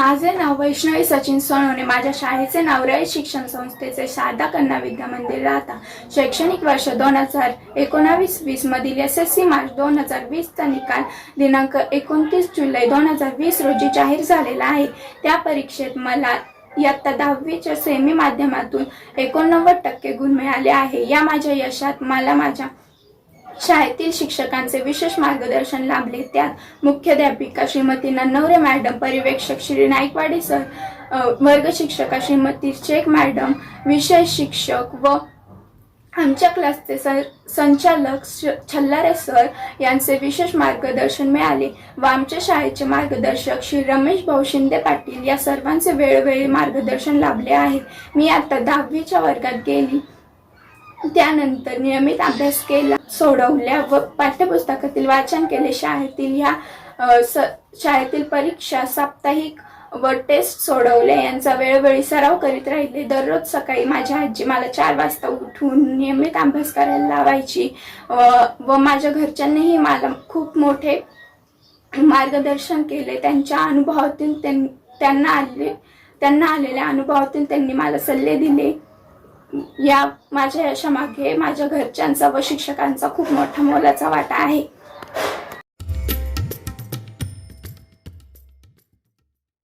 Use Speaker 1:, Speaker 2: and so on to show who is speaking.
Speaker 1: माझे नाव वैष्णवी सचिन सोनवणे. माझ्या शाळेचे नाव रय शिक्षण संस्थेचे शारदा कन्या विद्या मंदिर राहता. शैक्षणिक वर्ष दोन हजार एकोणावीस वीस मधील एस एस सी मार्च दोन हजार वीसचा निकाल दिनांक एकोणतीस जुलै दोन हजार वीस रोजी जाहीर झालेला आहे. त्या परीक्षेत मला इयत्ता दहावीच्या सेमी माध्यमातून एकोणनव्वद टक्के गुण मिळाले आहे. या माझ्या यशात मला माझ्या शाळेतील शिक्षकांचे विशेष मार्गदर्शन लाभले. त्यात मुख्याध्यापिका श्रीमती नन्नवरे मॅडम पर्यवेक्षक श्री नाईकवाडे सर वर्ग शिक्षका श्रीमती शेख मॅडम विषय शिक्षक व आमच्या क्लासचे सं संचालक छल्लारे सर यांचे विशेष मार्गदर्शन मिळाले व आमच्या शाळेचे मार्गदर्शक श्री रमेश भाऊ शिंदे पाटील या सर्वांचे वेळोवेळी मार्गदर्शन लाभले आहे. मी आता दहावीच्या वर्गात गेली. त्यानंतर नियमित अभ्यास केला सोडवल्या व पाठ्यपुस्तकातील वाचन केले. शाळेतील ह्या स शाळेतील परीक्षा साप्ताहिक व टेस्ट सोडवले. यांचा वेळोवेळी सराव करीत राहिले. दररोज सकाळी माझ्या आजी मला चार वाजता उठून नियमित अभ्यास करायला लावायची. व माझ्या घरच्यांनीही मला खूप मोठे मार्गदर्शन केले. त्यांच्या अनुभवातून त्यां- त्यांना आले त्यांना आलेल्या अनुभवातून त्यांनी मला सल्ले दिले. या माझ्या यशामागे माझ्या घरच्यांचा व शिक्षकांचा खूप मोठा मोलाचा वाटा आहे.